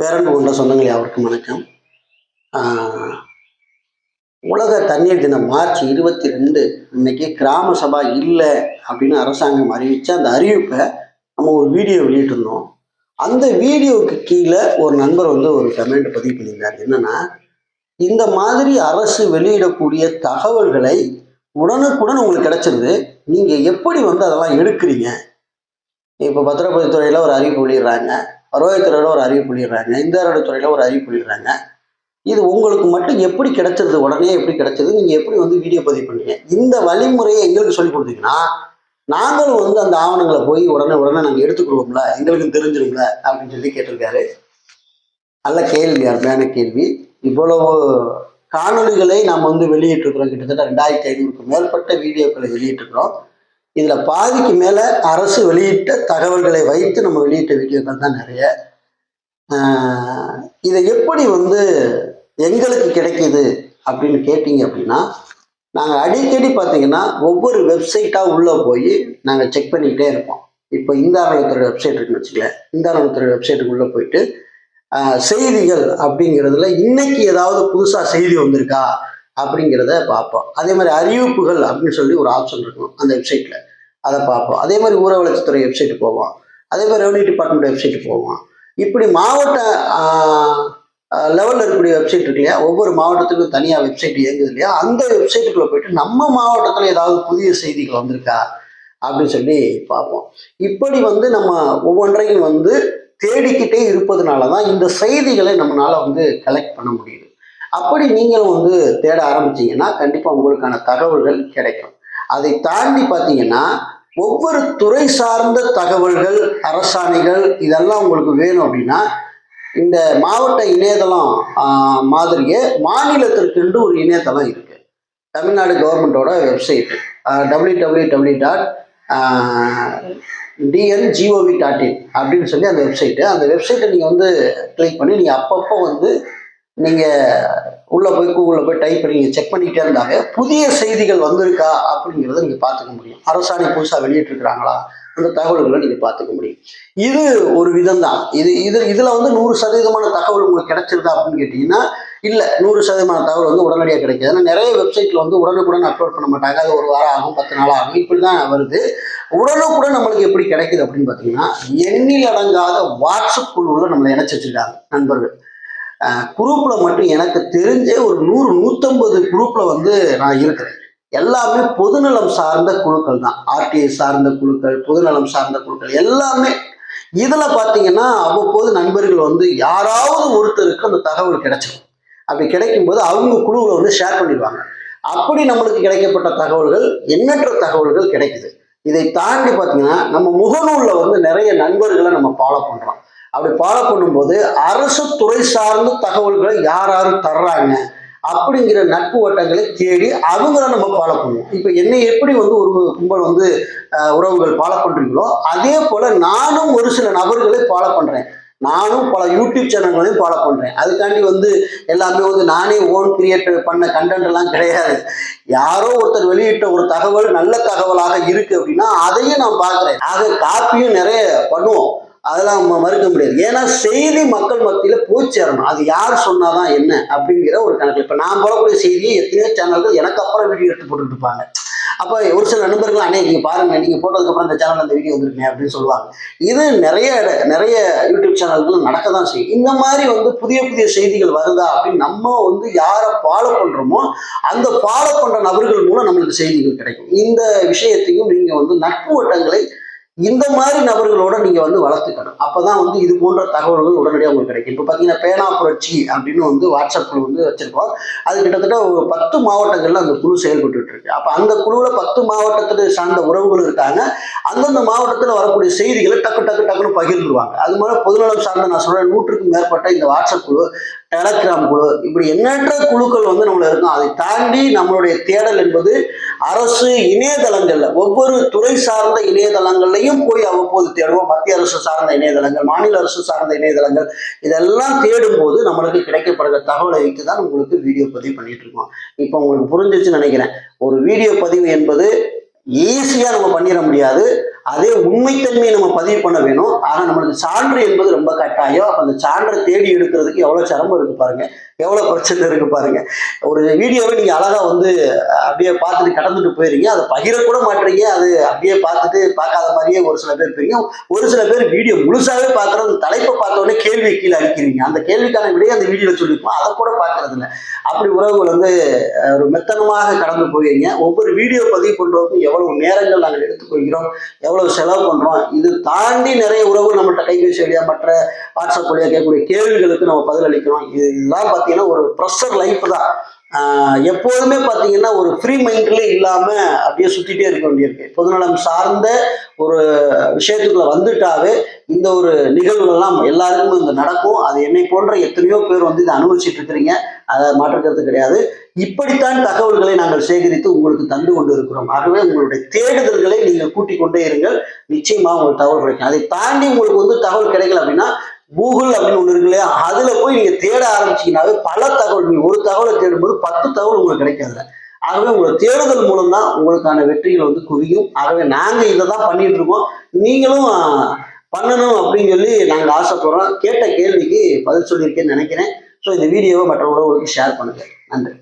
பேரன்பு கொண்ட சொந்தங்கள் யாவருக்கும் வணக்கம். உலக தண்ணீர் தினம் மார்ச் இருபத்தி ரெண்டு இன்னைக்கு கிராம சபா இல்லை அப்படின்னு அரசாங்கம் அறிவிச்சு அந்த அறிவிப்பை நம்ம ஒரு வீடியோ வெளியிட்டிருந்தோம். அந்த வீடியோவுக்கு கீழே ஒரு நண்பர் வந்து ஒரு கமெண்ட் பதிவு பண்ணியிருந்தார். என்னன்னா இந்த மாதிரி அரசு வெளியிடக்கூடிய தகவல்களை உடனுக்குடன் உங்களுக்கு கிடைச்சிருது. நீங்கள் எப்படி வந்து அதெல்லாம் எடுக்கிறீங்க? இப்போ பத்திரப்பதித்துறையில் ஒரு அறிவிப்பு வெளியிடுறாங்க. வருவாய்த்துறையில் ஒரு அறிவிப்பு வெளியிடுறாங்க. இந்த துறையில் ஒரு அறிவிப்பு வெளியிடுறாங்க. இது உங்களுக்கு மட்டும் எப்படி கிடைச்சது? உடனே எப்படி கிடைச்சது? நீங்கள் எப்படி வந்து வீடியோ பதிவு பண்ணீங்க? இந்த வழிமுறையை எங்களுக்கு சொல்லி கொடுத்தீங்கன்னா நாங்களும் வந்து அந்த ஆவணங்களை போய் உடனே உடனே நாங்கள் எடுத்துக்கிடுவோம்ல எங்களுக்கும் தெரிஞ்சிரும்ல? அப்படின்னு சொல்லி கேட்டிருக்காரு. நல்ல கேள்வி அருமையான கேள்வி. இவ்வளவு காணொலிகளை நாம் வந்து வெளியிட்டிருக்கிறோம். கிட்டத்தட்ட ரெண்டாயிரத்தி ஐநூறுக்கு மேற்பட்ட வீடியோக்களை வெளியிட்டிருக்கிறோம். இதில் பாதிக்கு மேலே அரசு வெளியிட்ட தகவல்களை வைத்து நம்ம வெளியிட்ட வீடியோக்கள் தான் நிறைய. இதை எப்படி வந்து எங்களுக்கு கிடைக்குது அப்படின்னு கேட்டிங்க அப்படின்னா நாங்கள் அடிக்கடி பார்த்தீங்கன்னா ஒவ்வொரு வெப்சைட்டாக உள்ளே போய் நாங்கள் செக் பண்ணிக்கிட்டே இருப்போம். இப்போ இந்தாரணத்துறை வெப்சைட் இருக்குன்னு வச்சுக்கல இந்தாரணத்துறை வெப்சைட்டுக்கு உள்ளே போயிட்டு செய்திகள் அப்படிங்கிறதுல இன்னைக்கு ஏதாவது புதுசாக செய்தி வந்திருக்கா அப்படிங்கிறத பார்ப்போம். அதே மாதிரி அறிவிப்புகள் அப்படின்னு சொல்லி ஒரு ஆப்ஷன் இருக்கும் அந்த வெப்சைட்டில் அதை பார்ப்போம். அதே மாதிரி ஊர வளர்ச்சித்துறை வெப்சைட் போவோம். அதே மாதிரி ரெவன்யூ டிபார்ட்மெண்ட் வெப்சைட் போவோம். இப்படி மாவட்ட லெவலில் இருக்கக்கூடிய வெப்சைட் இருக்கு இல்லையா? ஒவ்வொரு மாவட்டத்துக்கும் தனியாக வெப்சைட் இயங்குது இல்லையா? அந்த வெப்சைட்டுக்குள்ளே போயிட்டு நம்ம மாவட்டத்தில் ஏதாவது புதிய செய்திகள் வந்திருக்கா? அப்படின்னு சொல்லி பார்ப்போம். இப்படி வந்து நம்ம ஒவ்வொன்றையும் வந்து தேடிக்கிட்டே இருப்பதுனால தான் இந்த செய்திகளை நம்மளால் வந்து கலெக்ட் பண்ண முடியுது. அப்படி நீங்களும் வந்து தேட ஆரம்பிச்சீங்கன்னா கண்டிப்பாக உங்களுக்கான தகவல்கள் கிடைக்கும். அதை தாண்டி பார்த்தீங்கன்னா ஒவ்வொரு துறை சார்ந்த தகவல்கள் அரசாணைகள் இதெல்லாம் உங்களுக்கு வேணும் அப்படின்னா இந்த மாவட்ட இணையதளம் மாதிரியே மாநிலத்திற்கென்று ஒரு இணையதளம் இருக்கு. தமிழ்நாடு கவர்மெண்ட்டோட website W W W dot T N G O V dot in அப்படின்னு சொல்லி அந்த வெப்சைட்டு. அந்த வெப்சைட்டை நீங்கள் வந்து கிளிக் பண்ணி நீங்கள் அப்பப்போ வந்து நீங்கள் உள்ள கூகுளில் போய் டைப் பண்ணி நீங்கள் செக் பண்ணிகிட்டே இருந்தாவே புதிய செய்திகள் வந்திருக்கா அப்படிங்கிறத நீங்கள் பார்த்துக்க முடியும். அரசாணை புதுசாக வெளியிட்டிருக்கிறாங்களா? அந்த தகவல்களை நீங்கள் பார்த்துக்க முடியும். இது ஒரு விதம் தான் இது இது இதில் வந்து நூறு சதவீதமான தகவல் உங்களுக்கு கிடைச்சிருதா அப்படின்னு கேட்டிங்கன்னா இல்லை நூறு சதவீதமான தகவல் வந்து உடனடியாக கிடைக்காது. ஏன்னா நிறைய வெப்சைட்டில் வந்து உடனுக்குடன் அப்லோட் பண்ண மாட்டாங்க. அது ஒரு வாரம் ஆகும் பத்து நாள் ஆகும் இப்படி தான் வருது. உடனுக்குடன் நம்மளுக்கு எப்படி கிடைக்குது அப்படின்னு பார்த்தீங்கன்னா எண்ணில் அடங்காத வாட்ஸ்அப் குழுவில் நம்மளை இணைச்சி வச்சுருக்காங்க நண்பர்கள். குரூப்பில் மட்டும் எனக்கு தெரிஞ்ச ஒரு நூறு நூற்றம்பது குரூப்பில் வந்து நான் இருக்கிறேன். எல்லாமே பொதுநலம் சார்ந்த குழுக்கள் தான். ஆர்டிஐ சார்ந்த குழுக்கள் பொதுநலம் சார்ந்த குழுக்கள் எல்லாமே. இதில் பார்த்தீங்கன்னா அவ்வப்போது நண்பர்கள் வந்து யாராவது ஒருத்தருக்கு அந்த தகவல் கிடைச்சிடும் அப்படி கிடைக்கும்போது அவங்க குழுவில் வந்து ஷேர் பண்ணிடுவாங்க. அப்படி நம்மளுக்கு கிடைக்கப்பட்ட தகவல்கள் எண்ணற்ற தகவல்கள் கிடைக்குது. இதை தாண்டி பார்த்தீங்கன்னா நம்ம முகநூலில் வந்து நிறைய நண்பர்களை நம்ம ஃபாலோ பண்ணுறோம் அப்படி ஃபாலோ பண்ணும்போது அரசு துறை சார்ந்த தகவல்களை யார் யார் தர்றாங்க அப்படிங்கிற நட்பு வட்டங்களை தேடி அவங்கள நம்ம ஃபாலோ பண்ணுவோம். இப்போ என்னை எப்படி வந்து ஒரு கும்பல் வந்து உறவுகள் ஃபாலோ பண்ணுறீங்களோ அதே போல் நானும் ஒரு சில நபர்களை ஃபாலோ பண்ணுறேன் நானும் பல யூடியூப் சேனல்களையும் ஃபாலோ பண்ணுறேன் அதுக்காண்டி வந்து எல்லாமே வந்து நானே ஓன் கிரியேட் பண்ண கண்டென்ட் எல்லாம் கிடையாது. யாரோ ஒருத்தர் வெளியிட்ட ஒரு தகவல் நல்ல தகவலாக இருக்கு அப்படின்னா அதையும் நான் பார்க்குறேன். ஆக காப்பியும் நிறைய பண்ணுவோம். அதெல்லாம் நம்ம மறுக்க முடியாது. ஏன்னா செய்தி மக்கள் மத்தியில் போய் சேரணும் அது யார் சொன்னாதான் என்ன அப்படிங்கிற ஒரு கணக்கு. இப்போ நான் போடக்கூடிய செய்தியை எத்தனையோ சேனல்கள் எனக்கு அப்புறம் வீடியோ எடுத்து போட்டுட்டு இருப்பாங்க. அப்போ ஒரு சில நண்பர்கள் அண்ணே நீங்கள் பாருங்க. நீங்கள் போட்டதுக்கப்புறம் இந்த சேனல் அந்த வீடியோ வந்துருக்கேன் அப்படின்னு சொல்லுவாங்க. இது நிறைய இட- நிறைய யூடியூப் சேனல்கள் நடக்க தான் செய்யும். இந்த மாதிரி வந்து புதிய புதிய செய்திகள் வருதா அப்படின்னு நம்ம வந்து யாரை ஃபாலோ பண்ணுறோமோ அந்த ஃபாலோ பண்ணுற நபர்கள் மூலம் நம்மளுக்கு செய்திகள் கிடைக்கும். இந்த விஷயத்தையும் நீங்கள் வந்து நட்பு வட்டங்களை இந்த மாதிரி நபர்களோட நீங்கள் வந்து வளர்த்துக்கணும். அப்போ தான் வந்து இது போன்ற தகவல்கள் உடனடியாக உங்களுக்கு கிடைக்கும். இப்போ பார்த்தீங்கன்னா பேனா புரட்சி அப்படின்னு வந்து வாட்ஸ்அப் குழு வந்து வச்சுருக்கோம். அது கிட்டத்தட்ட ஒரு பத்து மாவட்டங்களில் அந்த குழு செயல்பட்டு இருக்கு அப்போ அந்த குழுவில் பத்து மாவட்டத்தில் சார்ந்த உறவுகள் இருக்காங்க. அந்தந்த மாவட்டத்தில் வரக்கூடிய செய்திகளை டக்கு டக்கு டக்குன்னு பகிர்ந்துருவாங்க. அது மாதிரி பொதுநலம் சார்ந்த நான் சொல்கிறேன் நூற்றுக்கும் மேற்பட்ட இந்த வாட்ஸ்அப் குழு டெலகிராம் குழு இப்படி எண்ணற்ற குழுக்கள் வந்து நம்மள இருக்கும். அதை தாண்டி நம்மளுடைய தேடல் என்பது அரசு இணையதளங்கள்ல ஒவ்வொரு துறை சார்ந்த இணையதளங்கள்லையும் போய் அவ்வப்போது தேடுவோம். மத்திய அரசு சார்ந்த இணையதளங்கள் மாநில அரசு சார்ந்த இணையதளங்கள் இதெல்லாம் தேடும் போது நம்மளுக்கு கிடைக்கப்படுகிற தகவலை வைத்து தான் உங்களுக்கு வீடியோ பதிவு பண்ணிட்டு இருக்கோம். இப்போ உங்களுக்கு புரிஞ்சிச்சுன்னு நினைக்கிறேன். ஒரு வீடியோ பதிவு என்பது ஈஸியாக நம்ம பண்ணிட முடியாது. அதே உண்மைத்தன்மையை நம்ம பதிவு பண்ண வேணும். ஆனா நம்மளுக்கு சான்று என்பது ரொம்ப கட்டாயம். அப்ப அந்த சான்றை தேடி எடுக்கிறதுக்கு எவ்வளவு சிரமம் இருக்கு பாருங்க. எவ்வளவு பிரச்சனை இருக்கு பாருங்க. ஒரு வீடியோவை நீங்க அழகா வந்து அப்படியே பார்த்துட்டு கடந்துட்டு போயிருங்க. அதை பகிரக்கூட மாட்டீங்க. அது அப்படியே பார்த்துட்டு பார்க்காத மாதிரியே ஒரு சில பேர் இருப்பீங்க ஒரு சில பேர் வீடியோ முழுசாவே பார்க்குற அந்த தலைப்பை பார்த்த கேள்வி கீழே அடிக்கிறீங்க. அந்த கேள்விக்கான விடையை அந்த வீடியோவில் சொல்லியிருப்போம் அதை கூட பார்க்கறது இல்லை. அப்படி உறவுகள் வந்து ஒரு மெத்தனமாக கடந்து போயிருங்க ஒவ்வொரு வீடியோ பதிவு பண்றதுக்கும் எவ்வளவு நேரங்கள் நாங்கள் எடுத்துக்கொள்கிறோம். எவ்வளவு செலவு பண்றோம். இது தாண்டி நிறைய உறவுகள் நம்மகிட்ட கைபேசி வழியா மற்ற வாட்ஸ்அப் வழியா கேட்கக்கூடிய கேள்விகளுக்கு நம்ம பதிலளிக்கிறோம். இது இதெல்லாம் பார்த்தீங்கன்னா ஒரு ப்ரெஷர் லைஃப் தான். எப்போதுமே பார்த்தீங்கன்னா ஒரு ஃப்ரீ மைண்ட்லேயே இல்லாமல் அப்படியே சுற்றிட்டே இருக்க வேண்டியிருக்கு பொதுநலம் சார்ந்த ஒரு விஷயத்துக்குள்ள வந்துட்டாவே இந்த ஒரு நிகழ்வுகள்லாம் எல்லாருக்கும் இந்த நடக்கும். அது என்னை போன்ற எத்தனையோ பேர் வந்து இதை அனுபவிச்சுட்டு இருக்கிறீங்க. அதை மாற்றுக்கிறது கிடையாது. இப்படித்தான் தகவல்களை நாங்கள் சேகரித்து உங்களுக்கு தந்து கொண்டு இருக்கிறோம் ஆகவே உங்களுடைய தேடுதல்களை நீங்கள் கூட்டிக் கொண்டே இருங்கள். நிச்சயமாக உங்களுக்கு தகவல் கிடைக்கும். அதை தாண்டி உங்களுக்கு வந்து தகவல் கிடைக்கல அப்படின்னா கூகுள் அப்படின்னு ஒன்று இருக்கு இல்லையா அதுல போய் நீங்க தேட ஆரம்பிச்சீங்கன்னாவே பல தகவல் நீங்க ஒரு தகவலை தேடும்போது பத்து தகவல் உங்களுக்கு கிடைக்காதுல ஆகவே உங்களை தேடுதல் மூலம் தான் உங்களுக்கான வெற்றிகள் வந்து குவியும். ஆகவே நாங்க இதை தான் பண்ணிட்டு இருக்கோம். நீங்களும் பண்ணணும் அப்படின்னு சொல்லி நாங்கள் ஆசைப்படுறோம். கேட்ட கேள்விக்கு பதில் சொல்லியிருக்கேன்னு நினைக்கிறேன். ஸோ இந்த வீடியோவை மற்ற உறவுகளுக்கு ஷேர் பண்ணுங்க. நன்றி.